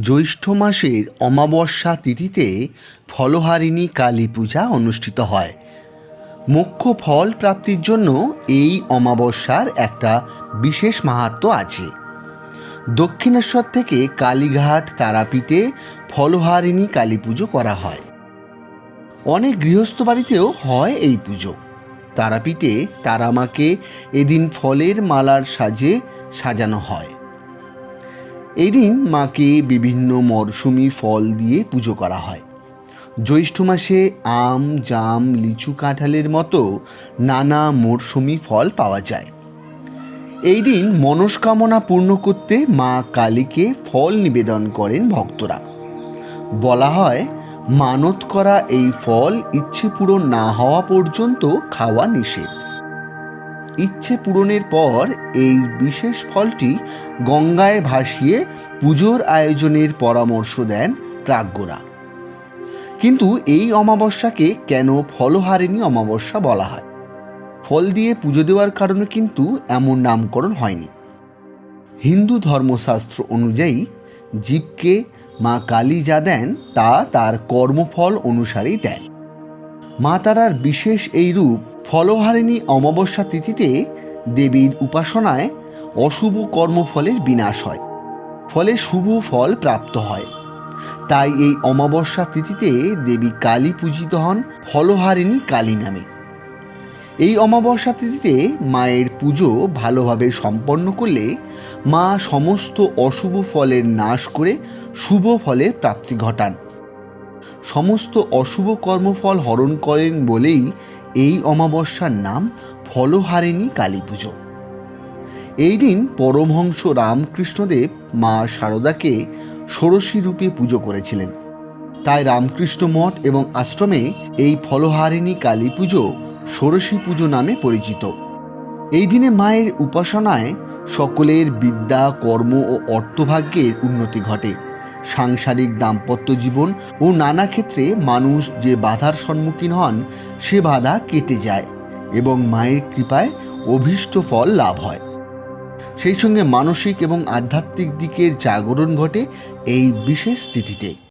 জ্যৈষ্ঠ মাসের অমাবস্যা তিথিতে ফলহারিণী কালী পূজা অনুষ্ঠিত হয়। মুখ্য ফল প্রাপ্তির জন্য এই অমাবস্যার একটা বিশেষ মাহাত্ম্য আছে। দক্ষিণেশ্বর থেকে কালীঘাট তারাপীঠে ফলহারিণী কালী পুজো করা হয়। অনেক গৃহস্থ বাড়িতেও হয় এই পুজো। তারাপীঠে তারামাকে এদিন ফলের মালার সাজে সাজানো হয়। এই দিন মাকে বিভিন্ন মরশুমি ফল দিয়ে পুজো করা হয়। জ্যৈষ্ঠ মাসে আম, জাম, লিচু কাঁঠালের মতো নানা মরশুমি ফল পাওয়া যায়। এই দিন মনস্কামনা পূর্ণ করতে মা কালীকে ফল নিবেদন করেন ভক্তরা। বলা হয়, মানত করা এই ফল ইচ্ছে পূরণ না হওয়া পর্যন্ত খাওয়া নিষেধ। ইচ্ছে পূরণের পর এই বিশেষ ফলটি গঙ্গায় ভাসিয়ে পুজোর আয়োজনের পরামর্শ দেন প্রাজ্ঞরা। কিন্তু এই অমাবস্যাকে কেন ফলহারিণী অমাবস্যা বলা হয়? ফল দিয়ে পুজো দেওয়ার কারণে কিন্তু এমন নামকরণ হয়নি। হিন্দু ধর্মশাস্ত্র অনুযায়ী জীবকে মা কালী যা দেন, তা তার কর্মফল অনুসারেই দেন। মা তারার বিশেষ এই রূপ ফলহারিণী অমাবস্যা তিথিতে দেবীর উপাসনায় অশুভ কর্মফলের বিনাশ হয়। ফলে শুভ ফল প্রাপ্ত হয়। তাই এই অমাবস্যা তিথিতে দেবী কালী পূজিত হন ফলহারিণী কালী নামে। এই অমাবস্যা তিথিতে মায়ের পুজো ভালোভাবে সম্পন্ন করলে মা সমস্ত অশুভ ফলের নাশ করে শুভ ফলের প্রাপ্তি ঘটান। সমস্ত অশুভ কর্মফল হরণ করেন বলেই এই অমাবস্যার নাম ফলহারিণী কালী পুজো। এই দিন পরমহংস রামকৃষ্ণদেব মা শারদাকে ষোড়শী রূপে পুজো করেছিলেন। তাই রামকৃষ্ণ মঠ এবং আশ্রমে এই ফলহারিণী কালী পুজো ষোড়শী পুজো নামে পরিচিত। এই দিনে মায়ের উপাসনায় সকলের বিদ্যা, কর্ম ও অর্থভাগ্যের উন্নতি ঘটে। সাংসারিক দাম্পত্য জীবন ও নানা ক্ষেত্রে মানুষ যে বাধার সম্মুখীন হন, সে বাধা কেটে যায় এবং মায়ের কৃপায় অভীষ্ট ফল লাভ হয়। সেই সঙ্গে মানসিক এবং আধ্যাত্মিক দিকের জাগরণ ঘটে এই বিশেষ তিথিতে